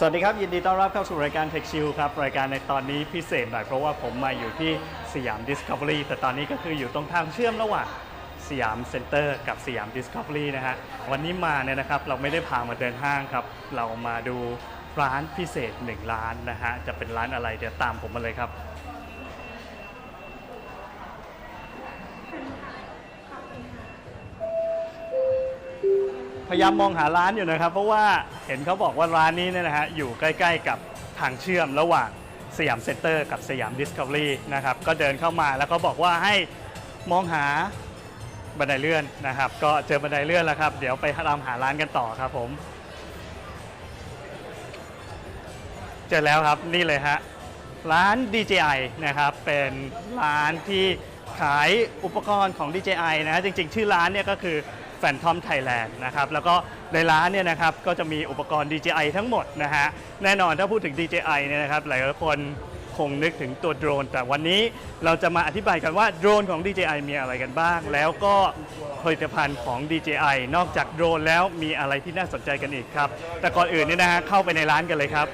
สวัสดีครับ ยินดีต้อนรับเข้าสู่รายการ Tech Chill ครับ รายการในตอนนี้พิเศษหน่อยเพราะว่าผมมาอยู่ที่สยาม Discovery แต่ตอนนี้ก็คืออยู่ตรงทางเชื่อมระหว่างสยามเซ็นเตอร์กับสยาม Discovery นะฮะวันนี้มาเนี่ยนะครับเราไม่ได้พามาเดินห้างครับ เรามาดูร้านพิเศษ 1 ร้านนะฮะจะเป็นร้านอะไรเดี๋ยวตามผมมาเลยครับ พยายามมองหาร้านอยู่นะครับ เพราะว่าเห็นเขาบอกว่าร้านนี้เนี่ยนะฮะอยู่ใกล้ๆกับทางเชื่อมระหว่างสยามเซ็นเตอร์กับสยามดิสคัฟเวอรี่นะครับก็เดินเข้ามาแล้วก็บอกว่าให้มองหาบันไดเลื่อนนะครับ ก็เจอบันไดเลื่อนแล้วครับ เดี๋ยวไปตามหาร้านกันต่อครับผม เจอแล้วครับนี่เลยฮะร้าน DJI นะครับเป็นร้านที่ขายอุปกรณ์ของ DJI นะฮะจริงๆ ชื่อร้านเนี่ยก็คือ Phantom Thailand นะครับแล้วก็ในร้านเนี่ยนะครับก็จะมีอุปกรณ์ DJI ทั้งหมดนะฮะแน่นอนถ้าพูดถึง DJI เนี่ยนะครับหลายคนคงนึกถึงตัวโดรน แต่วันนี้เราจะมาอธิบายกันว่าโดรนของ DJI มีอะไรกันบ้าง แล้วก็ผลิตภัณฑ์ของ DJI นอกจากโดรนแล้วมีอะไรที่น่าสนใจกันอีกครับ แต่ก่อนอื่นเนี่ยนะฮะเข้าไปในร้านกันเลยครับ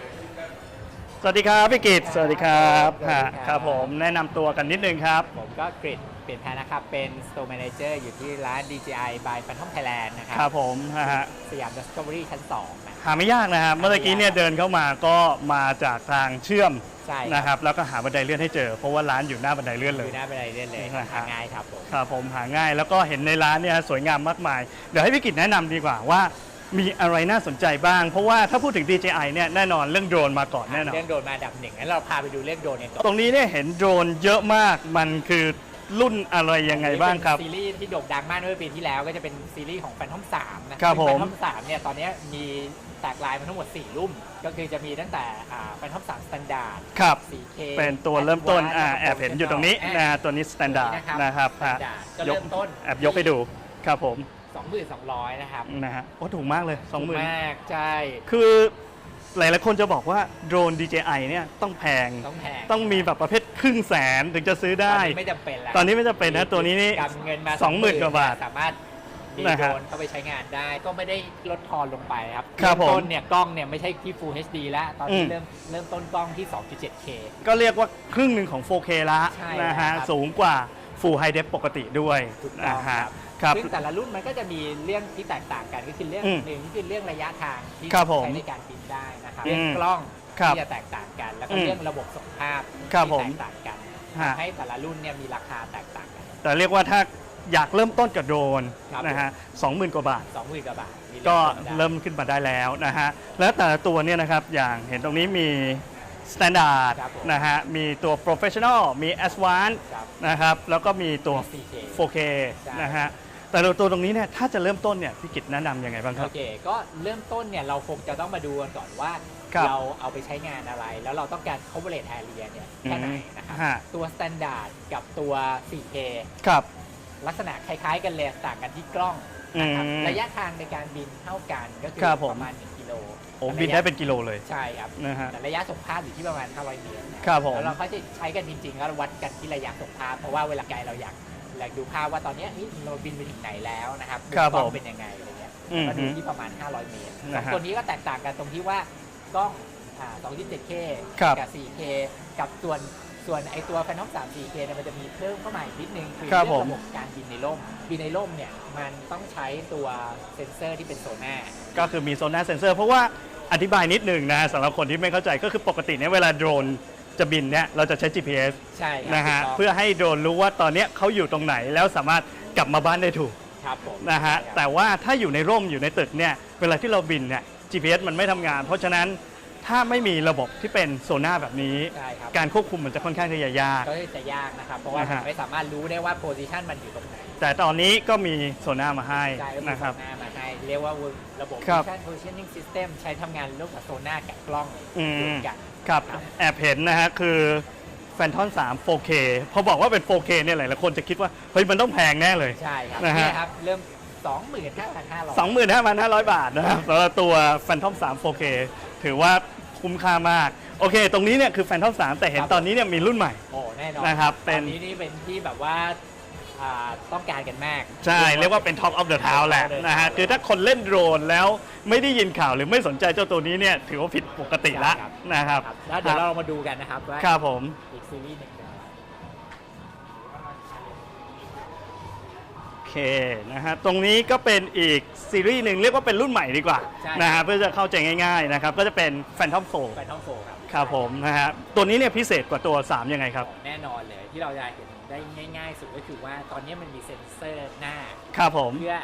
สวัสดีครับพี่กิตสวัสดีครับสวัสดีครับฮะครับผมแนะนำตัวกันนิดนึงครับ ผมก็กริด เปลี่ยนแพนนะครับ เป็น Store Manager อยู่ที่ร้าน DJI by Phantom Thailand นะครัครับผมนะฮะสยาม Discovery ชั้น 2 นะ หาไม่ยากนะครับเมื่อกี้เนี่ยเดินเข้ามาก็มาจากทางเชื่อมใช่นะครับแล้วก็หาบันไดเลื่อนให้เจอ เพราะว่าร้านอยู่หน้าบันไดเลื่อนเลดูยหน้าไปเลยเรื่อยเลยนะฮะหาง่ายครับผม ครับผมหาง่ายแล้วก็เห็นในร้านเนี่ยสวยงามมากมาย เดี๋ยวให้พี่กิตแนะนำดีกว่าว่ามีอะไรน่าสนใจบ้าง เพราะว่าถ้าพูดถึง DJI เนี่ยแน่นอนเรื่องโดรนมาก่อนแน่นอน เรื่องโดรนมาอันดับหนึ่งงั้นเราพาไปดูเรื่องโดรนกันก่อนตรงนี้เนี่ยเห็นโดรนเยอะมาก มันคือ รุ่นอะไรยังไงบ้างครับ เป็นซีรีส์ที่โด่งดังมากเมื่อปีที่แล้วก็จะเป็นซีรีส์ของ Phantom 3นะครับผมซึ่ง Phantom 3เนี่ยตอนนี้มีแตกลายมาทั้งหมด 4 รุ่นก็คือจะมีตั้งแต่อ่า Phantom 3 Standard ครับ 4K เป็นตัวเริ่มต้น Advanced อ่าแอบเห็นอยู่ตรงนี้อ่านะตัวนี้สแตนดาร์ดนะครับนะครับ Standard ก็เริ่มต้นแอบยกให้ดูครับผม2,200 นะครับนะฮะโอ้ถูกมากเลยถูก20,000มาก ใช่ คือ หลายๆคนจะบอกว่าโดรน DJI เนี่ยต้องแพงต้องแพงต้องมีแบบประเภทครึ่งแสนถึงจะซื้อได้ ตอนนี้ไม่จำเป็นแล้วตอนนี้ไม่จำเป็นนะตัวนี้นี่กำเงินมาสองหมื่นกว่าบาท สามารถมีนะโดฮะรนเข้าไปใช้งานได้ก็ไม่ได้ลดทอนลงไปครับครับเริ่มต้นผมเนี่ยกล้องเนี่ยไม่ใช่ที่ Full HD แล้วตอนนี้อืม เริ่มเริ่มต้นกล้องที่ 2.7K ก็เรียกว่าครึ่งหนึ่งของ 4K ละใช่นะฮะครับสูงกว่า Full High Def ปกติด้วยถูกต้องนะคฮะรับ ครับซึ่งแต่ละรุ่นมันก็จะมีเรื่องที่แตกต่างกันก็คือเรื่องอืมหนึ่งคือเรื่องระยะทางที่ครับผมใช้ในการบินได้นะครับอืมเรื่องกล้องครับที่จะแตกต่างกัน แล้วก็อืมเรื่องระบบส่งภาพครับที่ผมแตกต่างกันฮะ ทำให้แต่ละรุ่นเนี่ยมีราคาแตกต่างกัน แต่เรียกว่าถ้าอยากเริ่มต้นกับโดรนครับ นะฮะสองหมื่นกว่าบาท20,000กว่าบาทมีก็ต้นได้เริ่มขึ้นมาได้แล้วนะฮะ แล้วแต่ละตัวเนี่ยนะครับ อย่างเห็นตรงนี้มี Standard ครับผมนะฮะ มีตัว Professional มี Advanced ครับ นะครับ แล้วก็มีตัว 4K 4K ใช่ นะฮะ แต่ละตัวตรงนี้เนี่ยถ้าจะเริ่มต้นเนี่ยพี่กิตแนะนำยังไงบ้างครัโอบ เค ก็เริ่มต้นเนี่ยเราคงจะต้องมาดูกันก่อนว่า ครับเราเอาไปใช้งานอะไร แล้วเราต้องการ coverage area เนี่ยแค่ไหนนะครับฮะ ตัว standard กับตัว 4K ครับ ลักษณะคล้ายๆ กันเลยต่างกันที่กล้องนะครับอืมระยะทางในการบินเท่ากันก็คือครับผม ประมาณ 1 กิโลโอ้บินได้เป็นกิโลเลย ใช่ครับนะฮะแต่ระยะส่งภาพอยู่ที่ประมาณ 500 เมตรนะครับผม แล้วเราก็จะใช้กันจริงๆแล้ววัดกันที่ระยะส่งภาพ เพราะว่าเวลาไกลเราอยาก อยากดูภาพว่าตอนเนี้ยเฮ้ยเราบินไปถึงไหนแล้วนะครับครับกล้องผมเป็นยังไงอะไรเงี้ยอืมก็ดูที่ประมาณ 500 เมตรสนะองฮะตัวนี้ก็แตกต่างกันตรงที่ว่ากล้องอ่า 2.7K ครับ กับ 4K กับส่วนส่วนไอตัว Phantom 3 4K เนี่ยมันจะมีเพิ่มเข้ามาอีกนิดนึงคือครับเรื่ผมระบบการบินในร่มบินในร่มเนี่ยมันต้องใช้ตัวเซ็นเซอร์ที่เป็นโซน่า ก็คือมีโซน่าเซนเซอร์เพราะว่าอธิบายนิดหนึ่งนะฮะสำหรับคนที่ไม่เข้าใจก็คือปกติเนี่ยเวลาโดรน จะบินเนี่ยเราจะใช้ GPS ใช่ครับนะฮะถูกต้องเพื่อให้โดรนรู้ว่าตอนเนี้ยเขาอยู่ตรงไหนแล้วสามารถกลับมาบ้านได้ถูกครับผมนะฮะใช่ครับ แต่ว่าถ้าอยู่ในร่มอยู่ในตึกเนี่ยเวลาที่เราบินเนี่ย GPS มันไม่ทำงาน เพราะฉะนั้นถ้าไม่มีระบบที่เป็นโซน่าแบบนี้ ใช่ครับ การควบคุมมันจะค่อนข้างที่จะยาก ก็จะยากนะครับ เพราะว่านะฮะมันไม่สามารถรู้ได้ว่าโพซิชันมันอยู่ตรงไหนแต่ตอนนี้ก็มีโซน่ามาให้ใช่ก็มีนะครับโซน่ามาให้เรียกว่าระบบ ครับ Vision Positioning System ใช้ทำงานร่วมกับโซน่ากับกล้องอืม รวมกัน ครับครับแอบเห็นนะฮะคือ Phantom 3 4K พอบอกว่าเป็น 4K เนี่ยหลายๆคนจะคิดว่า เฮ้ยมันต้องแพงแน่เลย ใช่ครับนะฮะ เนี่ยครับ เริ่ม 25,500 25,500 บาทนะครับสำหรับตัว Phantom 3 4K ถือว่าคุ้มค่ามาก โอเค ตรงนี้เนี่ยคือ Phantom 3 แต่เห็นครับ ตอนนี้เนี่ยมีรุ่นใหม่ โอ้แน่นอนนะครับเป็น ตอนนี้นี่เป็นที่แบบว่า อ่าต้องการกันมาก ใช่ เรียกว่าเป็น Top of the Town แหละนะฮะ คือถ้าคนเล่นโดรนแล้วไม่ได้ยินข่าวหรือไม่สนใจเจ้าตัวนี้เนี่ย ถือว่าผิดปกติละใช่ครับ นะครับครับแล้วเดี๋ยวเรามาดูกันนะครับว่าครับผม อีกซีรีส์หนึ่งเป็นอะไร โอเคนะฮะตรงนี้ก็เป็นอีกซีรีส์หนึ่งเรียกว่าเป็นรุ่นใหม่ดีกว่านะฮะเพื่อจะเข้าใจง่ายๆนะครับก็จะเป็น Phantom 4แฟนทอมโฟครับ ครับผมนะฮะตัวนี้เนี่ยพิเศษกว่าตัว 3 ยังไงครับ แน่นอนเลยที่เราจะเห็น ได้ง่าย ๆ สุดก็คือว่าตอนนี้มันมีเซ็นเซอร์หน้าครับผมเพื่อ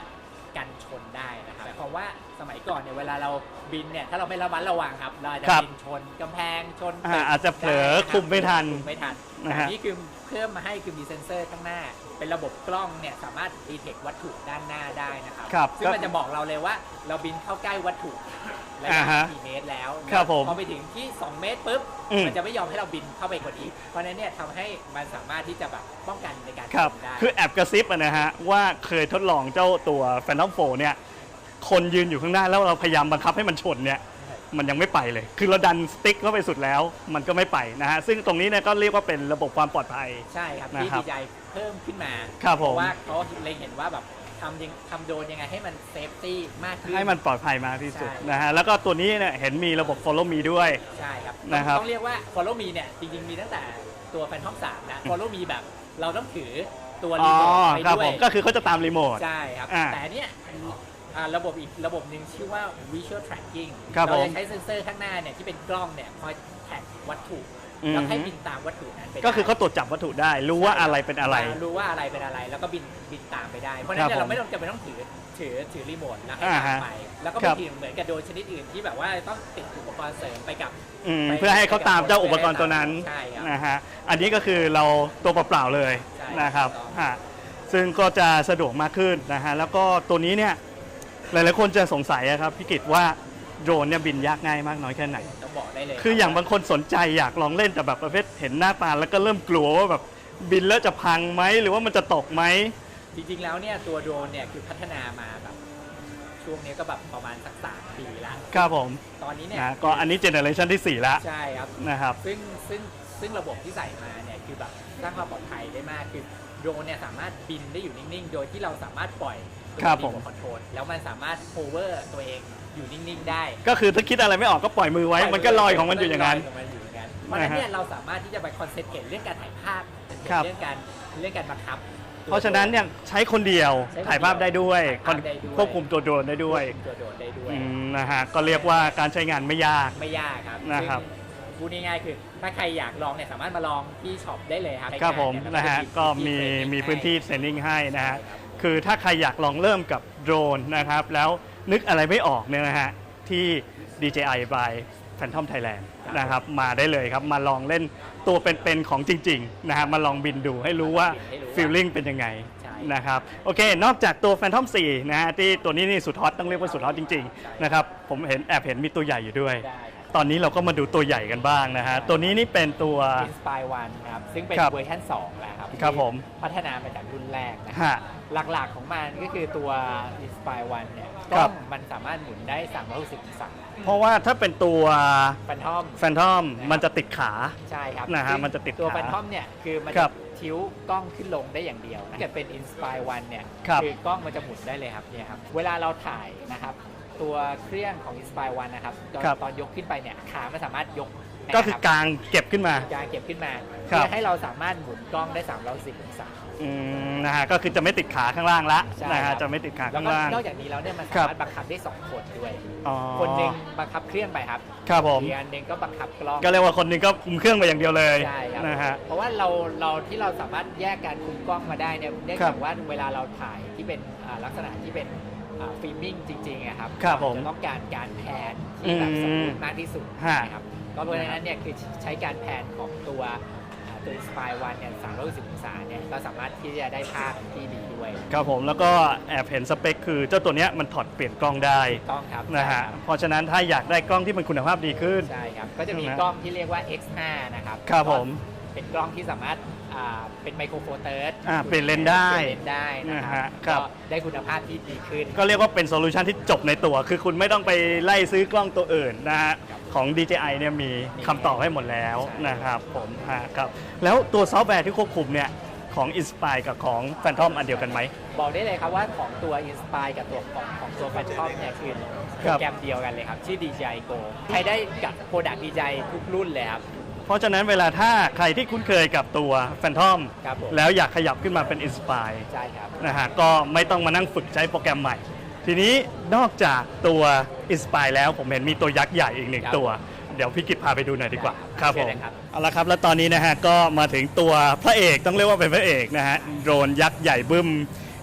กันชนได้นะครับแต่ความว่าสมัยก่อนเนี่ยเวลาเราบินเนี่ยถ้าเราไม่ระมัดระวังครับเราอาจจะครับบินชนกำแพงชนอ่าตึกอาจจะเผลอได้นะคุมไม่ทันคุมไม่ทันนะฮะอันนี้คือเพิ่มมาให้คือมีเซ็นเซอร์ข้างหน้า เป็นระบบกล้องเนี่ยสามารถดีเทควัตถุด้านหน้าได้นะครับ ครับซึ่งมันจะบอกเราเลยว่า เราบินเข้าใกล้วัตถุระยะอ่าฮะกี่เมตรแล้วครับผมพอไปถึงที่ 2 เมตรปุ๊บอืม มันจะไม่ยอมให้เราบินเข้าไปกว่านี้เพราะฉะนั้นเนี่ยทำให้มันสามารถที่จะแบบป้องกันในการครับชนได้ คือแอบกระซิบอะนะฮะ ว่าเคยทดลองเจ้าตัว Phantom 4เนี่ย คนยืนอยู่ข้างหน้าแล้วเราพยายามบังคับให้มันชนเนี่ย มันยังไม่ไปเลย คือเราดันสติ๊กเข้าไปสุดแล้ว มันก็ไม่ไปนะฮะ ซึ่งตรงนี้เนี่ยก็เรียกว่าเป็นระบบความปลอดภัย ใช่ครับนะที่ครับ ดีใจ เพิ่มขึ้นมาครับผม เพราะว่าเขาเล็งเห็นว่าแบบทำยังทำโดรนยังไงให้มันเซฟตี้มากขึ้น ให้มันปลอดภัยมากที่สุดใช่ นะฮะแล้วก็ตัวนี้เนี่ยเห็นมีระบบ follow me ด้วย ใช่ครับนะครับต้องเรียกว่า follow me เนี่ย จริง ๆ มีตั้งแต่ตัวแฟนทอมสามนะ follow me แบบเราต้องถือตัวอ๋รีอโมทไปครับด้วผยมก็คือเขาจะตามรีโมท ใช่ครับ อ่าแต่อันเนี้ยอ่าระบบอีกระบบหนึ่งชื่อว่า visual tracking ครับเราผม จะใช้เซ็นเซอร์ข้างหน้าเนี่ย ที่เป็นกล้องเนี่ย คอยแท็กวัตถุอืม แล้วให้บินตามวัตถุนั้นไปก็คือได้เขาตรวจจับวัตถุได้รู้ว่าอะไรเป็นอะไร รู้ว่าอะไรเป็นอะไร แล้วก็บินบินตามไปได้ เพราะฉะครันั้บนเนี่ยผมเราไม่ต้องจำเป็นต้องถือถือถือรีโมทแล้วให้อ่าตามฮะไป แล้วก็ครัไม่บถือเหมือนกับโดรนชนิดอื่นที่แบบว่าต้องติดอุปกรณ์เสริมไปกับอืมไปเพื่อให้เขาตามเจ้าอุปกรณ์ตัวนั้นใช่ครับนะฮะอันนี้ก็คือเราตัวเปล่าๆเลยใช่นะครับถูกต้องฮะซึ่งก็จะสะดวกมากขึ้นนะฮะแล้วก็ตัวนี้เนี่ยหลายๆคนจะสงสัยอะครับพี่กิตว่าโดรนเนี่ยบินยากง่ายมากน้อยแค่ไหนต้อง บอกได้เลยคืออย่างบางคนสนใจอยากลองเล่นแต่แบบประเภทเห็นหน้าตาแล้วก็เริ่มกลัวว่าแบบบินแล้วจะพังไหมหรือว่ามันจะตกไหมจริงๆแล้วเนี่ยตัวโดรนเนี่ยคือพัฒนามาแบบช่วงนี้ก็แบบประมาณสักสามปีละครับผมตอนนี้เนี่ยนะก็อันนี้เจเนอเรชันที่ 4 แล้วใช่ครับ นะครับ ซึ่งซึ่งซึ่งระบบที่ใส่มาเนี่ยคือแบบสร้างความปลอดภัยได้มากคือโดรนเนี่ยสามารถบินได้อยู่นิ่งๆ โดยที่เราสามารถปล่อยตัวครับรีผมโมทคอนโทรลแล้วมันสามารถ hover ตัวเอง อยู่นิ่งๆได้ก็คือถ้าคิดอะไรไม่ออกก็ปล่อยมือไว้ มันก็ลอยของมันอยู่อย่างนั้น ลของมันอยู่อย่างนั้นเพราะฉะนั้นเนี่ยเราสามารถที่จะไปคอนเซ็ปต์เรื่องการถ่ายภาพครับ เรื่องการเรื่องการบังคับ เพราะฉะนั้นเนี่ยใช้คนเดียวใช้คนเดียวถ่ายภาพได้ด้วยถ่ายภาพได้ด้วย ควบคุมตัวโดรนได้ด้วยควบคุมตัวโดรนได้ด้วย อืมนะฮะก็เรียกว่าการใช้งานไม่ยาก ไม่ยากครับนะครับซึ่งพูดง่ายๆคือ ถ้าใครอยากลองเนี่ยสามารถมาลองที่ช็อปได้เลยครับครับผมใงานะฮะเยก็มีให้มีพื้นที่เทรนนิ่งให้นะฮะใช่ครับคือถ้าใครอยากลองเริ่มกับโดรนนะครับ แล้ว นึกอะไรไม่ออกเนี่ยนะฮะ ที่ DJI by Phantom Thailand นะครับ มาได้เลยครับ มาลองเล่นตัวเป็นๆของจริงๆนะฮะมาลองบินดูให้รู้ว่าให้รู้ว่าฟีลลิ่งเป็นยังไงใช่ นะครับโอเค นอกจากตัว Phantom 4 นะฮะที่ตัวนี้นี่สุดฮอตต้องเรียกว่าสุดฮอตจริงๆนะครับผมเห็นแอบเห็นมีตัวใหญ่อยู่ด้วย ได้ครับ ตอนนี้เราก็มาดูตัวใหญ่กันบ้างนะฮะ ตัวนี้นี่เป็นตัว Inspire One ครับ ซึ่งเป็นครับเวอร์ชัน2แล้วครับครับผม ที่พัฒนามาจากรุ่นแรกนะฮะ หลักๆของมันก็คือตัว Inspire One เนี่ย กครัล้อบงมันสามารถหมุนได้360องศาเพราะว่าถ้าเป็นตัวแฟนทอมแฟนทอมมันจะติดขาใช่ครับนะฮะซึ่งมันจะติดตัวขาแฟนทอมเนี่ยคือมันครัจะบทิ้วกล้องขึ้นลงได้อย่างเดียวนะถ้าเกิดเป็น Inspire One เนี่ยครับอกล้องมันจะหมุนได้เลยครับเนี่ยครับเวลาเราถ่ายนะครับตัวเครื่องของ Inspire One นะครับตอนครับตอนยกขึ้นไปเนี่ยขามันสามารถยกก็คือนะรับกลางเก็บขึ้นมาการเก็บขึ้นมาครับเพื่อให้เราสามารถหมุนกล้องได้310องศา อืมนะฮะก็คือจะไม่ติดขาข้างล่างละใช่นะครัฮะบ จะไม่ติดขาแล้วข้างก็ล่าง นอกจากนี้แล้วเนี่ยมันครัสาบมารถบังคับได้2คนด้วย อ๋อคนหนึ่งบังคับเครื่องไปครับครับผม อีกอันหนึ่งก็บังคับกล้อง ก็เรียกว่าคนหนึงก็คุมเครื่องไปอย่างเดียวเลยใช่ครับนะฮะ เพราะว่าเราเราที่เราสามารถแยกการคุมกล้องมาได้เนี่ยเนื่องครัจาบกว่าเวลาเราถ่ายที่เป็นอ่าลักษณะที่เป็นอ่าฟิล์มมิ่งจริงๆอะครับครับผมจะต้องการการแพนที่แบบสมบูรณ์มากที่สุดฮะนะครับก็เพราะฉะนั้นเนี่ยคือใช้การแพนของตัวอ่า ตัว Inspire One เนี่ย360องศาเนี่ยก็สามารถที่จะได้ภาพที่ดีด้วย ครับผมแล้วก็แอบเห็นสเปคคือเจ้าตัวเนี้ยมันถอดเปลี่ยนกล้องได้ต้องครับนะฮะใช่ครับเพราะฉะนั้นถ้าอยากได้กล้องที่มันคุณภาพดีขึ้น ใช่ครับ ก็จะมีใช่ไหมกล้องที่เรียกว่า X5 นะครับครับผมก็เป็นกล้องที่สามารถ อ่าเป็นไมโครโฟเตอร์อ่าเปลี่ยนเลนส์ได้เปลี่ยนเลนส์ได้นะนะคฮะรับครับ ก็ได้คุณภาพที่ดีขึ้น ก็เรียกว่าเป็นโซลูชันที่จบในตัว คือคุณไม่ต้องไปไล่ซื้อกล้องตัวอื่นนะฮะครับของ DJI เนี่ยมีมีคำตอบให้หมดแล้วใช่ นะครับผมฮะครับ แล้วตัวซอฟต์แวร์ที่ควบคุมเนี่ย ของ Inspire กับของ Phantom อันเดียวกันไหม บอกได้เลยครับว่าของตัว Inspire กับตัวของของตัว Phantom เนี่ยคือโปรแกรมเดียวกันเลยครับ ชื่อ DJI Go ใช้ได้กับโปรดักต์ DJI ทุกรุ่นเลยครับ เพราะฉะนั้นเวลาถ้าใครที่คุ้นเคยกับตัว Phantom ครับผม แล้วอยากขยับขึ้นมาเป็น Inspire ใช่ครับ นะฮะก็ไม่ต้องมานั่งฝึกใช้โปรแกรมใหม่ ทีนี้นอกจากตัว Inspire แล้วผมเห็นมีตัวยักษ์ใหญ่อีกหนึ่งครับตัว เดี๋ยวพี่กิตพาไปดูหน่อยดีกว่าได้ครับเชิผญมเลยครับ เอาละครับแล้วตอนนี้นะฮะก็มาถึงตัวพระเอกต้องเรียกว่าเป็นพระเอกนะฮะโดรนยักษ์ใหญ่บึ้ม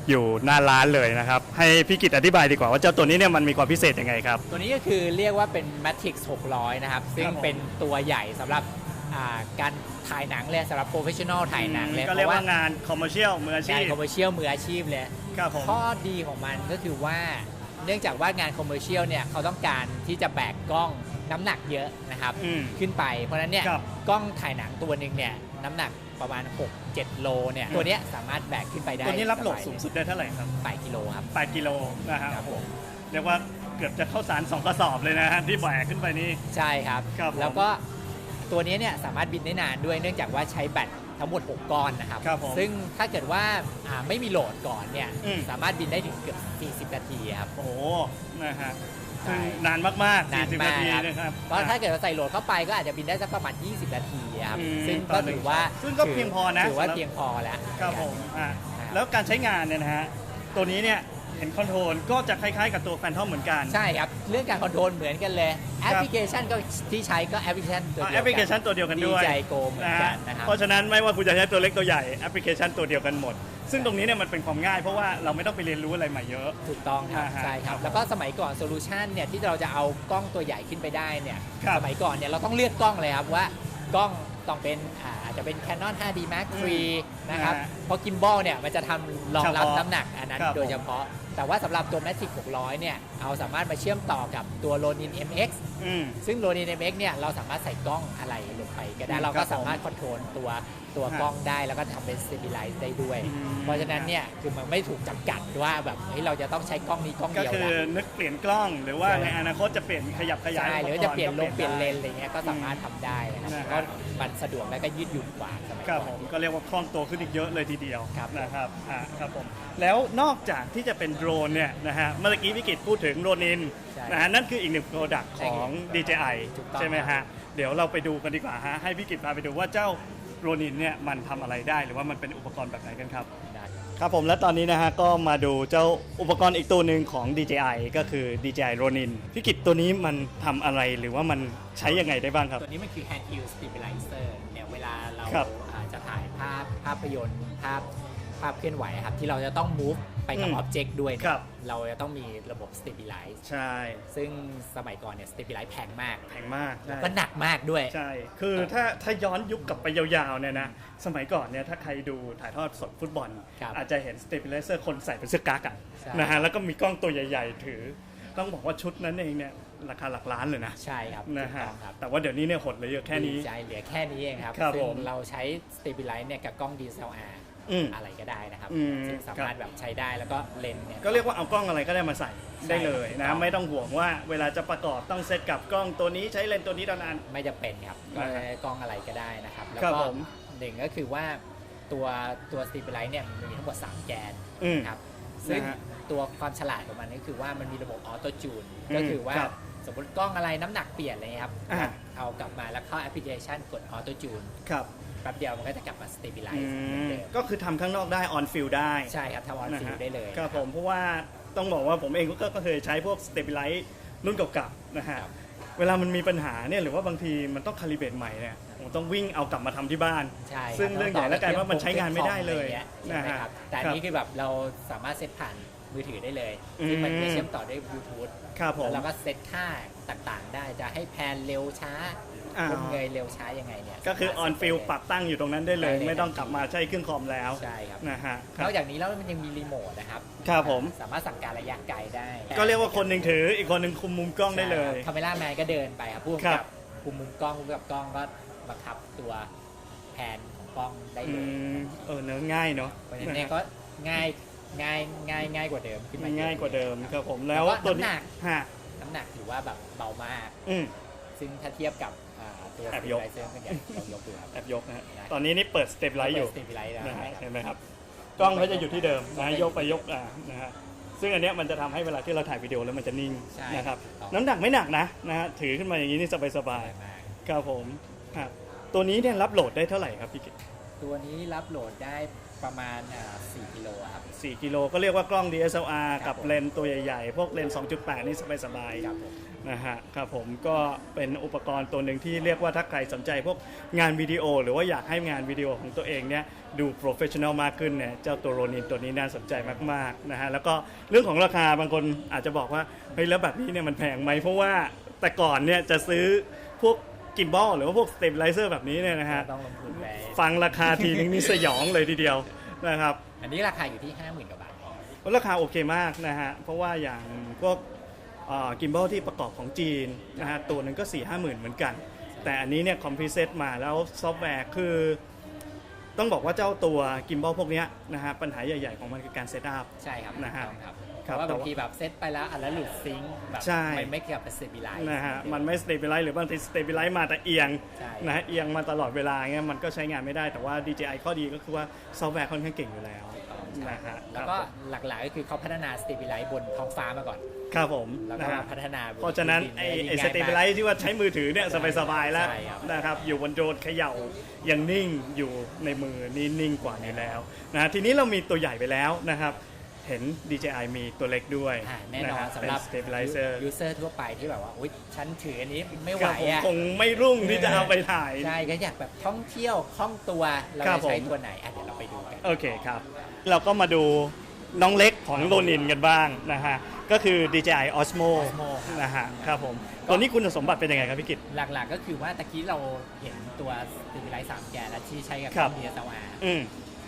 อยู่หน้าร้านเลยนะครับให้พี่กิตอธิบายดีกว่าว่าเจ้าตัวนี้เนี่ยมันมีความพิเศษยังไงครับ ตัวนี้ก็คือเรียกว่าเป็น Matrix 600 นะครับ ซึ่งครับผมเป็นตัวใหญ่สำหรับอ่า การถ่ายหนังเลยสำหรับ professional ถ่ายหนังเลยก็เรียกว่างานคอมเมอร์เชียลมืออาชีงานพ commercial มืออาชีพเลยครับผมข้อดีของมันก็คือว่าเนื่องจากว่างานคอมเมอร์เชียลเนี่ยเขาต้องการที่จะแบกกล้องน้ำหนักเยอะนะครับอืมขึ้นไป เพราะฉะนั้นเนี่ยครับกล้องถ่ายหนังตัวหนึ่งเนี่ยน้ำหนักประมาณ 6-7 โลเนี่ยตัวเนี้ยสามารถแบกขึ้นไปได้ตัวนี้รับโหลดสูงสุดได้เท่าไหร่ครับ8กิโลครับ8กิโลนะครับครับผมเรียกว่าเกือบจะเข้าสารสองกระสอบเลยนะฮะที่แบกขึ้นไปนี่ใช่ครับครับผมแล้วก็ ตัวนี้เนี่ยสามารถบินได้นานด้วยเนื่องจากว่าใช้แบตทั้งหมด 6 ก้อนนะครับ ครับผมซึ่งถ้าเกิดว่าอ่าไม่มีโหลดก่อนเนี่ยอืม สามารถบินได้ถึงเกือบ 40 นาทีครับ โอ้โหนะฮะใช่นานมากๆนาน40มานาทีกครับนะครับ เพราะถ้าเกิดเราใส่โหลดเข้าไปก็อาจจะบินได้สักประมาณ 20 นาทีครับอืมซึ่งต่ก็อหนึ่งถือว่าซึ่งก็เพียงพอนะถือว่าสำหรับ เพียงพอแล้ว ครับผมอะครับแล้วการใช้งานเนี่ยนะฮะตัวนี้เนี่ย เห็นคอนโทรลก็จะคล้ายๆ กับตัวแฟนทอมเหมือนกัน ใช่ครับ เรื่องการคอนโทรลเหมือนกันเลย แอปพลิเคชันก็ที่ใช้ก็แอปพลิเคชันตัวอะเดียวแอปพลิเคชันตัวเดียวกันด้วยดีใจโกเหมือนนะกัฮะนนะครับเพราะฉะนั้นไม่ว่าคุณจะใช้ตัวเล็กตัวใหญ่แอปพลิเคชันตัวเดียวกันหมด ซึ่งตรงนี้เนี่ยมันเป็นความง่ายเพราะว่าเราไม่ต้องไปเรียนรู้อะไรใหม่เยอะ ถูกต้องครับอ่าฮะใช่ครัครับบแล้วก็สมัยก่อนโซลูชันเนี่ยที่เราจะเอากล้องตัวใหญ่ขึ้นไปได้เนี่ยครับสมัยก่อนเนี่ยเราต้องเลือกกล้องเลยครับว่ากล้องต้องเป็นอ่าอาจจะเป็น Canon 5D Mark อืม III นะครับอ่าฮะ เพราะกิมบอลเนี่ยมันจะทำรองรับเฉพาะน้ำหนักอันนั้นครับโดยเฉพาะ แต่ว่าสำหรับตัว Matic 600 เนี่ยเอาสามารถมาเชื่อมต่อกับตัว Ronin MX อืม ซึ่ง Ronin MX เนี่ยเราสามารถใส่กล้องอะไรลงไปก็ได้ อืมเราก็ครับผมสามารถคอนโทรลตัวตัวฮะกล้องได้ แล้วก็ทำเป็น stabilize ได้ด้วย อืม เพราะฉะนั้นเนี่ยคือมันไม่ถูกจำกัดว่าแบบเฮ้ยเราจะต้องใช้กล้องนี้กล้องก็เดียวคือนะ นึกเปลี่ยนกล้องหรือว่าใช่ ในอนาคตจะเปลี่ยนขยับขยายใช่หรือปกรณ์จะเปลี่ยนลงก็เปลี่ยนเลนได้อะไรเงี้ยก็สามารถทำได้นะครับนะฮะก็มันสะดวกและก็ยืดหยุ่นกว่าสมัยครับก่ผอนมก็เรียกว่าคล่องตัวขึ้นอีกเยอะเลยทีเดียวครับนะครับอ่าครับผมแล้วนอกจากที่จะเป็นโดรนเนี่ยนะฮะเมื่อกี้วิกิตพูดถึงโรนินใช่นะฮะนั่นคืออีกหนึ่งโปรดักต์ใช่ของครับ DJI ถูกต้อง ใช่ไหมฮะเดี๋ยวเราไปดูกันดีกว่าฮะให้พี่กิตพาไปดูว่าเจ้าโรนินเนี่ยมันทำอะไรได้หรือว่ามันเป็นอุปกรณ์แบบไหนกันครับ ได้ครับผมและตอนนี้นะฮะก็มาดูเจ้าอุปกรณ์อีกตัวหนึ่งของ DJI ก็คือ DJI Ronin พี่กิตตัวนี้มันทำอะไรหรือว่ามันใช้ยังไงได้บ้างครับ ตัวนี้มันคือ hand held stabilizer เนี่ยเวลาเราครับอ่าจะถ่าย ภาพภาพยนตร์ภาพภาพเคลื่อนไหวครับ ที่เราจะต้อง move ไปกับ อืม object ด้วยเนี่ยครับ เราจะต้องมีระบบ stabilize ใช่ซึ่งสมัยก่อนเนี่ย stabilize แพงมาก แพงมากใช่ ก็หนักมากด้วย ใช่ คือถ้าถ้าย้อนยุคกลับไปยาวๆเนี่ยนะ สมัยก่อนเนี่ยถ้าใครดูถ่ายทอดสดฟุตบอล ครับอาจจะเห็นสเต b ิ l ไลเซอร์คนใส่เป็นเสื้อกั๊กอะใช่ นะฮะ แล้วก็มีกล้องตัวใหญ่ๆถือ ต้องบอกว่าชุดนั้นเองเนี่ย ราคาหลักล้านเลยนะ ใช่ครับนะฮะถูกต้องครับแต่ว่าเดี๋ยวนี้เนี่ยหดเหลยเยอะแค่นี้ดีใจเหลือแค่นี้เองครับครับซึ่ผงมเราใช้ stabilize เนี่ยกับกล้อง DSLR อืมอะไรก็ได้นะครับอืมซึ่งสามารถแบบใช้ได้แล้วก็เลนส์เนี่ยก็เรียกว่าเอากล้องอะไรก็ได้มาใส่ได้เลยใช่นะถูกต้องไม่ต้องห่วงว่าเวลาจะประกอบต้องเซตกับกล้องตัวนี้ใช้เลนส์ตัวนี้เท่านั้นไม่จะเป็นครับก็นะฮะกล้องอะไรก็ได้นะครับแล้วครับก็ผมหนึ่งก็คือว่าตัวตัว stabilize เนี่ยมันมีทั้งหมด3แกนอืมครับซึ่งนะฮะตัวความฉลาดของมันก็คือว่ามันมีระบบออโต้จูนอืมก็คือว่าครับ สมมติกล้องอะไรน้ำหนักเปลี่ยนอะไรเงี้ยครับอ่า เอากลับมาแล้วเข้าแอปพลิเคชันกดออโต้จูนครับแป๊บเดียวมันก็จะกลับมาอื stabilize เหมือนมเดิมก็คือทำข้างนอกได้ออนฟิลได้ใช่ครับทำออนนะฟิลฮะได้เลยครับนะผมเพราะว่าต้องบอกว่าผมเองก็ก็เคยใช้พวกสเต b ิ l ไลซ์รุ่นเก่าๆนะฮะครับเวลามันมีปัญหาเนี่ยหรือว่าบางทีมันต้องคาลิเบตใหม่เนี่ยผมต้องวิ่งเอากลับมาทำที่บ้าน ใช่คบซึ่งเรื่องใหญ่แล้วกลายว่ามันใช้งานไม่ได้เลยใช่ไหมนะฮะครับแต่อันนี้คือแบบเราสามารถเซตผ่าน มือถือได้เลยอืมซึ่งมันจะเชื่อมต่อด้วยบลูทูธครับผมแล้วเราก็เซตค่าต่างๆ ได้จะให้แพนเร็วช้าอ่าก้มเงยเร็วช้ายังไงเนี่ยก็คือออนฟิลปรับตั้งอยู่ตรงนั้นได้เลยได้เลยไม่ต้องกลับมาใช้เครื่องคอมแล้วใช่ครับนะฮะคนรัอบกจากนี้แล้วมันยังมีรีโมทนะครับครับผมสามารถสั่งการระยะไกลได้ ก็เรียกว่าคนหนึ่งถือ อีกคนหนึ่งคุมมุมกล้องได้เลยคาเมล่าแมนก็เดินไปครับผู้ครักำกับบคุมมุมกล้องผู้กำกับกล้องก็บังคับตัวแพนของกล้องได้อืเลยมเออเนื้อะง่ายเนาะเพราะฉะนั้นเนี่ยก็ง่าย ง่ายง่ายง่ายกว่าเดิมขึ้นมาเอะง่ายกว่าเดิมครับผมแล้วแต่ว่าตัวนี้น้ำหนักฮะน้ำหนักถือว่าแบบเบามาก อืมซึ่งถ้าเทียบกับอ่าตัวแอบสยกไลเซอร์ก็ยังลองยกดูครับแอบยกนะฮะได้ตอนนี้นี่เปิดสเต b ิ l ไลซ์อยู่สเตบิไลซ์นะฮะคเห็รับนไหมครับกล้องก็จะอยู่ที่เดิมนะยกไปยกอ่านะฮะซึ่งอันเนี้ยมันจะทำให้เวลาที่เราถ่ายวิดีโอแล้วมันจะนิ่งใช่นะครับถูกต้องน้ำหนักไม่หนักนะนะฮะถือขึ้นมาอย่างนี้นี่สบายสบายมากๆครับผมครับตัวนี้เนี่ยรับโหลดได้เท่าไหร่ครับพี่กิตตัวนี้รับโหลดได้ ประมาณอ่า4กิโลครับ 4 กิโลก็เรียกว่ากล้อง DSLR ครักับบผม เลนส์ตัวใหญ่ๆ พวกเลนส์2.8 นี่สบายๆครับผมนะฮะครับผมก็เป็นอุปกรณ์ตัวหนึ่งที่เรียกว่าถ้าใครสนใจพวกงานวิดีโอ หรือว่าอยากให้งานวิดีโอของตัวเองเนี่ยดูโปรเฟชชั่นอลมากขึ้นเนี่ยเจ้าตัวโรนินตัวนี้น่าสนใจมากๆนะฮะแล้วก็เรื่องของราคาบางคนอาจจะบอกว่าเฮ้ยแล้วแบบนี้เนี่ยมันแพงไหมเพราะว่าแต่ก่อนเนี่ยจะซื้อพวก กิมบอลหรือว่าพวกสเต b ิไลเซอร์แบบนี้เนี่ยนะฮะต้องลงทุนไปฟังราคาทีนึงนี่สยองเลยทีเดียวนะครับ อันนี้ราคาอยู่ที่ 50,000กว่าบาทราคาโอเคมากนะฮะ เพราะว่าอย่างพวกกิมบอลที่ประกอบของจีนนะฮะตัวหนึงก็4 5 0 0 0 0เหมือนกัน แต่อันนี้เนี่ยคอมพิวเซตมาแล้วซอฟต์แวร์คือ ต้องบอกว่าเจ้าตัวกิมบอลพวกเนี้ยนะฮะปัญหาใหญ่ ๆ ของมันคือการเซตอัพใช่ครับนะฮะ ถูกต้องครับครับเพราะว่าแต่บางว่าทีแบบเซตไปแล้วอันแล้วหลุดซิงค์แบบใช่ มันไม่เกี่ยวกับสเตบิไลซ์นะฮะมันไม่สเต b ิไลซ์หรือบางทีสเต b ิไลซ์มาแต่เอียงใช่ นะฮะเอียงมาตลอดเวลาเงี้ยมันก็ใช้งานไม่ได้แต่ว่า DJI ข้อดีก็คือว่าซอฟต์แวร์ค่อนข้างเก่งอยู่แล้วนะฮะแล้วก็หลักๆก็คือเขาพัฒนาสเตบิไลซ์บนท้องฟ้ามาก่อน ครับผมแล้วนะก็ฮะมาพัฒนาบเพราะฉะนั้นพื้ไอ้ดินไอ้ด้สง่ายเตมากเบลไลท์ที่ว่าใช้มือถือเนี่ยสบายๆแล้วใช่ครับ นะครับอยู่บนโดรนเขย่ายังนิ่งอยู่ในมือนี่นิ่งกว่าอยู่แล้วนะทีนี้เรามีตัวใหญ่ไปแล้วนะครับ เห็น DJI มีตัวเล็กด้วยอ่าแน่นอะนฮะสำหรับ เป็น stabilizer ยูเซอร์ทั่วไปที่แบบว่าอุ๊ยฉันถืออันนี้ไม่ไหวครับผมอะคงไม่รุ่งที่จะเอาไปถ่าย ใช่ก็อยากแบบท่องเที่ยวคล่องตัวเราครัจะบผมใช้ตัวไหนอะเดี๋ยวเราไปดูกัน โอเคครับ เราก็มาดูน้องเล็กของโรนินกันบ้างนะฮะ ก็คือ DJI Osmo Osmo ครับ นะฮะครับผมตัวนี้คุณสมบัติเป็นยังไงครับพี่กิต หลักๆก็คือว่าตะกี้เราเห็นตัวสติไลท์สามแกนและที่ใช้กับครับเดียสวาอืม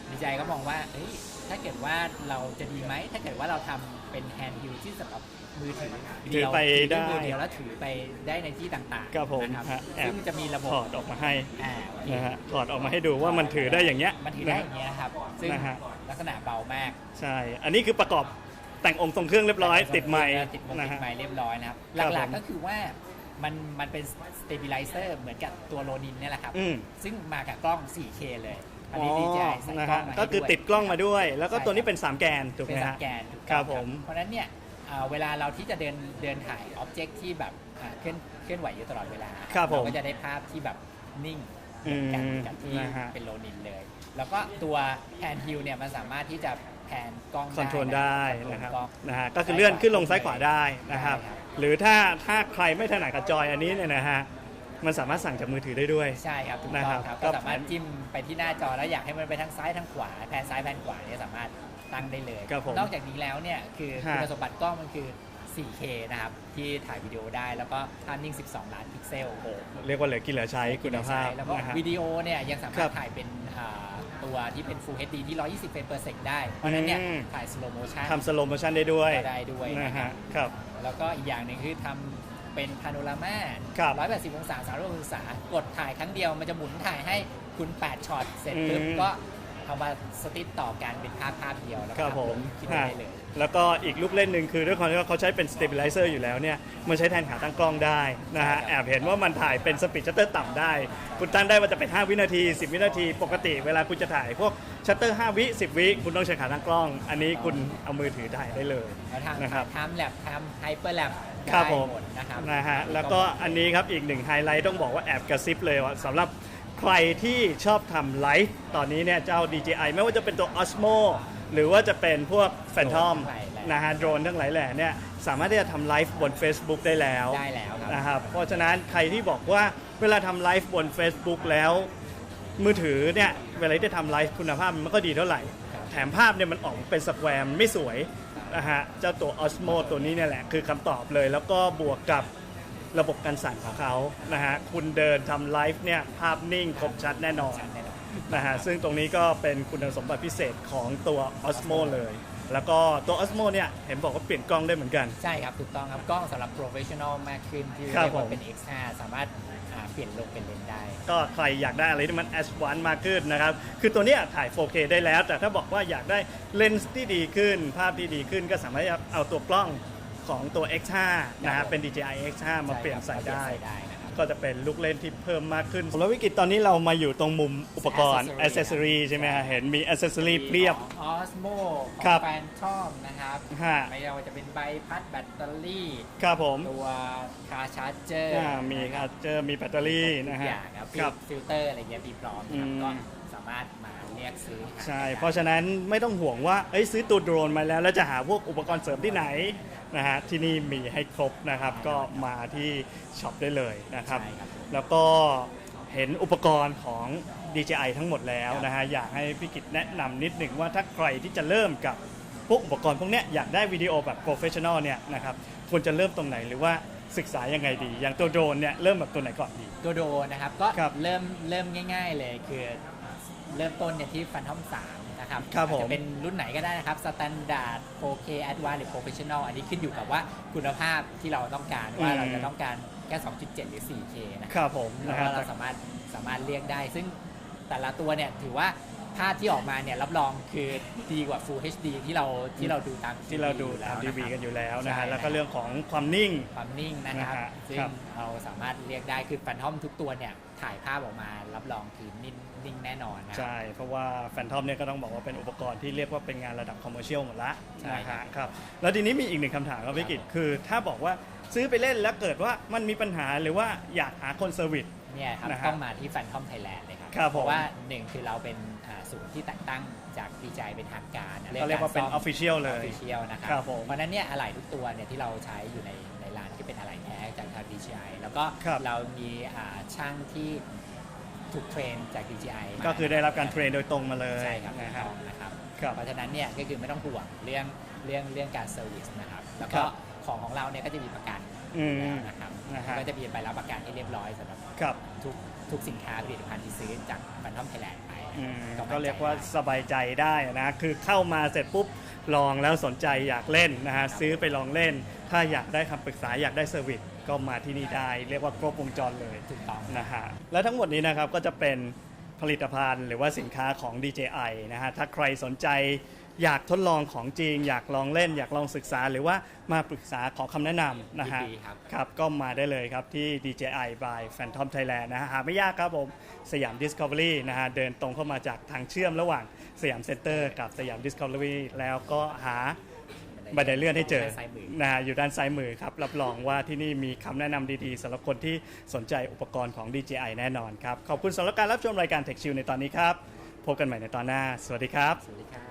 ดีใจก็มองว่าเอ้ย ถ้าเกิดว่าเราจะดีไหม ถ้าเกิดว่าเราทำเป็นแฮนด์ฮิลที่สำหรับมือถือถือไปเยวได้มือเดียวแล้วถือไปได้ในที่ต่างครับผมนะครับฮะแอบ ซึ่งจะมีระบบถอดออกมาให้อ่าโอเค นะฮะถอดออกมาให้ดูว่ามันถือได้อย่างเงี้ยมันถือได้ะอย่างเงี้ยครับ ซึ่งนะฮะ ลักษณะเบามากใช่ อันนี้คือประกอบแต่งองค์ทรงเครื่องเรียบร้อย ติดไมค์ติดมงนะติดฮะไมค์เรียบร้อยนะครับ ครับหลักผมๆก็คือว่ามันมันเป็น stabilizer เหมือนกับตัวโรนินเนี่ยแหละครับ อืมซึ่งมากับกล้อง 4K เลย อันอ๋อนี้ดีใจใส่นะกล้อฮะงมาให้ก็คือด้วยติดกล้องมาด้วย แล้วก็ใช่ตัวนี้ครับเป็น 3 แกนถูกเป็ไหมนสฮะ แกนถูกครัต้อบงผม เพราะฉะนั้นเนี่ยเอ่อเวลาเราที่จะเดินเดินถ่ายอ็อบเจกต์ที่แบบอ่าเคลื่อนเคลื่อนไหวอยู่ตลอดเวลาครับผมเราก็จะได้ภาพที่แบบนิ่งเหมือนกันอืมกับที่นะฮะเป็นโลนินเลย แล้วก็ตัวแฮนด์ฮิลเนี่ยมันสามารถที่จะแผนกล้องคอนโทรลได้คอนโทนะครับกล้อง นะฮะก็คือเลื่อนขึ้นลงซ้ายขวาได้นะครับ ได้ครับ หรือถ้าถ้าใครไม่ถนัดกับจอยอันนี้เนี่ยนะฮะ มันสามารถสั่งจากมือถือได้ด้วย ใช่ครับถูกนะต้ครัอบงครับก็ก็สามารถจิ้มไปที่หน้าจอแล้วอยากให้มันไปทางซ้ายทางขวาแผนซ้ายแผนขวาเนี่ยสามารถตั้งได้เลย ครับผมนอกจากนี้แล้วเนี่ยคือฮะ คุณสมบัติกล้องมันคือ 4K นะครับ ที่ถ่ายวิดีโอได้แล้วก็ภาพนิ่ง 12 ล้านพิกเซลเรียกว่าเหลือกินเหลือใช้คุณภาพแล้วก็นะฮะ วิดีโอเนี่ยยังสาครัมารบถถ่ายเป็นอ่าตัวที่เป็น Full HD ที่ 120เฟรม per second ได้ เพราะฉะนั้นเนี่ยอืม ถ่าย slow motion ทำสโลโมชันได้ด้วยก็ได้ด้วยนะนะครัฮะบ ครับ แล้วก็อีกอย่างหนึ่งคือทำ เป็นพาโนรามาครับ180 องศา360องศากดถ่ายครั้งเดียวมันจะหมุนถ่ายให้คุณ 8ช็อตเสร็จปุ๊บอืม ก็เอามาสติ๊กต่อกันเป็นภาพภาพเดียวแล้วคก็รับผมคิดได้เลย แล้วก็อีกลูกเล่นหนึ่งคือด้วยความที่ว่าเขาใช้เป็น stabilizer อยู่แล้วเนี่ย มันใช้แทนขาตั้งกล้องได้นะฮะใช่ครับแอบเห็นว่ามันถ่ายเป็นสปีดชัตเตอร์ต่ำได้ คุณตั้งได้ว่าจะเป็น 5 วินาที 10 วินาที ปกติเวลาคุณจะถ่ายพวกชัตเตอร์5วิ 10 วิ คุณต้องใช้ขาตั้งกล้อง อันนี้คุณเอามือถือถ่ายได้เลย แล้วทำนะครับ ทำแลบทำไฮเปอร์แลบ ครับได้ผมหมดนะครับนะฮะแล้วก็อันนี้ครับอีกหนึ่งไฮไลท์ต้องบอกว่าแอบกระซิบเลยว่าสำหรับใครที่ชอบทำไลฟ์ตอนนี้เนี่ยเจ้า DJI ไม่ว่าจะเป็นตัว Osmo หรือว่าจะเป็นพวก Phantom โดรนทั้งหลายแหล่นะฮะโดรนทั้งหลายแหล่เนี่ยสามารถที่จะทำไลฟ์บน Facebook ได้แล้วได้แล้วครับนะครับเพราะฉะนั้นใครที่บอกว่าเวลาทำไลฟ์บน Facebook แล้ว มือถือเนี่ยเวลาที่จะทำไลฟ์คุณภาพมันไม่ก็ดีเท่าไหร่ครับแถมภาพเนี่ยมันออกเป็นสแควร์มันไม่สวย นะฮะเจ้าตัว Osmo ตัวนี้เนี่ยแหละคือคำตอบเลย แล้วก็บวกกับระบบการสั่นของเขานะฮะคุณเดินทำไลฟ์เนี่ยภาพนิ่งคมชัดแน่นอนชัดแน่นอนนะฮะซึ่งตรงนี้ก็เป็นคุณสมบัติพิเศษของตัว Osmo เลย แล้วก็ตัว Osmo เนี่ยเห็นบอกว่าเปลี่ยนกล้องได้เหมือนกัน ใช่ครับ ถูกต้องครับ กล้องสำหรับ professional มากขึ้นที่เรียกว่าเป็น X5 สามารถ อ่าเปลี่ยนลงเป็นเลนส์ได้ ก็ใครอยากได้อะไรที่มัน advanced มากขึ้นนะครับ คือตัวเนี้ยถ่าย 4K ได้แล้ว แต่ถ้าบอกว่าอยากได้เลนส์ที่ดีขึ้น ภาพที่ดีขึ้นก็สามารถเอาตัวกล้องของตัว X5 นะครัฮะบเป็น DJI X5 มาเปลี่ยนใส่ได้ใส่ได้นะครับ ก็จะเป็นลูกเล่นที่เพิ่มมากขึ้น แล้ววิกฤตตอนนี้เรามาอยู่ตรงมุมอุปกรณ์ Accessory อ c เซสซอรีใช่ไหมฮะเห็นมีอ c เซสซอรีเพียบออสโมขอครังบแฟนทอมนะครับฮะไม่ว่าจะเป็นใบพัดแบตเตอรี่ครับผมตัวคาชาร์จเจอร์อ่ามีคาเจอร์มีแบตเตอรี่ทุนะกฮะอย่างครับครับฟิลเตอร์อะไรเงี้ยมีพร้อมนะครับอืมก็สามารถมาเรียกซื้อหาใช่ได้เพราะฉะนั้นไม่ต้องห่วงว่าเอ้ยซื้อตัวโดรนมาแล้ว แล้วจะหาพวกอุปกรณ์เสริมที่ไหน นะฮะที่นี่มีให้ครบนะครับ ก็มาที่ช็อปได้เลยนะครับ ใช่ครับ แล้วก็เห็นอุปกรณ์ของ DJI ทั้งหมดแล้วนะฮะอยากให้พี่กิตแนะนำนิดหนึ่งว่าถ้าใครที่จะเริ่มกับพวกอุปกรณ์พวกเนี้ยอยากได้วิดีโอแบบโปรเฟชชั่นอลเนี่ยนะครับควรจะเริ่มตรงไหนหรือว่าศึกษายังไงดี อย่างตัวโดรนเนี่ยเริ่มแบบตัวไหนก่อนดี ตัวโดนะครับก็ครับเริ่มเริ่มง่าย ๆ เลยคือ เริ่มต้นเนี่ยที่ Phantom 3นะครับครับผม อาจจะเป็นรุ่นไหนก็ได้นะครับ Standard 4K Advanced หรือ Professional อันนี้ขึ้นอยู่กับว่าคุณภาพที่เราต้องการว่าเราจะต้องการแค่ 2.7 หรือ 4K นะครับผมแล้วนะก็ฮะเราสามารถสามารถเรียกได้ ซึ่งแต่ละตัวเนี่ยถือว่าภาพที่ออกมาเนี่ยรับรองคือดีกว่า Full HD ที่เราที่เราดูตาม ที่เราดูอยู่ตามแล้วทีวีะครับกันอยู่แล้วนะใช่ฮะแล้วก็เรื่องของความนิ่ง ความนิ่งนะครับ นะฮะซึ่งครับ เราสามารถเรียกได้คือแฟนทอมทุกตัวเนี่ยถ่ายภาพออกมารับรองคือนิ่ง นิ่งแน่นอนนะ ใช่ เพราะว่าแฟนทอมเนี่ยก็ต้องบอกว่าเป็นอุปกรณ์ที่เรียกว่าเป็นงานระดับคอมเมอร์เชียลหมดละใช่นะครัฮะบ ครับแล้วทีนี้มีอีกหนึ่งคำถามครับพี่กิตคือ ถ้าบอกว่าซื้อไปเล่นแล้วเกิดว่ามันมีปัญหาหรือว่าอยากหาคนเซอร์วิส เนี่ยครับนะฮะต้องมาที่แฟนทอมไทยแลนด์เลยครับครับผม เพราะว่าหนึ่งคือเราเป็นอ่าศูนย์ที่แต่งตั้งจากดีใจเป็นทางการก็เรียกว่าเป็นออฟฟิเชียลเลยฟิเชียลนะครัครับผมเพราะฉะนั้นเนี่ยอะไหล่ทุกตัวเนี่ยที่เราใช้อยู่ในในร้านก็เป็นอะไหล่แท้จากทาง DJI แล้วก็ครับเรามีอ่าช่างที่ ถูกเทรนจาก DJI มาก็คือได้รับการเทรนโดยตรงมาเลยใช่ครับนะฮะถูกต้องนะครับครับ เพราะฉะนั้นเนี่ยก็คือไม่ต้องห่วงเรื่องเรื่องเรื่องการเซอร์วิสนะครับ แล้วครัก็บของของเราเนี่ยก็จะมีประกันอืมแล้วนะครับนะฮะ ก็จะมีใบรับประกันที่เรียบร้อยสำหรับครับทุกทุกสินค้าผลิตภัณฑ์ที่ซื้อจากฟันทอมไทยแลนด์ไปนะอืมมั่นใจก็เรียกว่าได้สบายใจได้นะ คือเข้ามาเสร็จปุ๊บ ลองแล้วสนใจอยากเล่นนะฮะซื้อไปลองเล่น ถ้าอยากได้คำปรึกษาอยากได้เซอร์วิสก็มาที่นี่ได้ เรียกว่าครบวงจรเลยถูกต้องนะฮะและทั้งหมดนี้นะครับก็จะเป็นผลิตภัณฑ์หรือว่าสินค้าของ DJI นะฮะถ้าใครสนใจ อยากทดลองของจริง อยากลองเล่น อยากลองศึกษาหรือว่ามาปรึกษาขอคำแนะนำนะฮะยินดีครับ ครับ ก็มาได้เลยครับที่ DJI by Phantom Thailand นะฮะหาไม่ยากครับผมสยาม Discovery นะฮะเดินตรงเข้ามาจากทางเชื่อมระหว่างสยามเซ็นเตอร์กับสยาม Discovery แล้วก็หา บันไดเลื่อนให้เจอด้านซ้ายมือ นะฮะอยู่ด้านซ้ายมือครับ รับรองว่าที่นี่มีคำแนะนำดีๆสำหรับคนที่สนใจอุปกรณ์ของ DJI แน่นอนครับ ขอบคุณสำหรับการรับชมรายการ Tech Shield ในตอนนี้ครับ พบกันใหม่ในตอนหน้า สวัสดีครับ สวัสดีครับ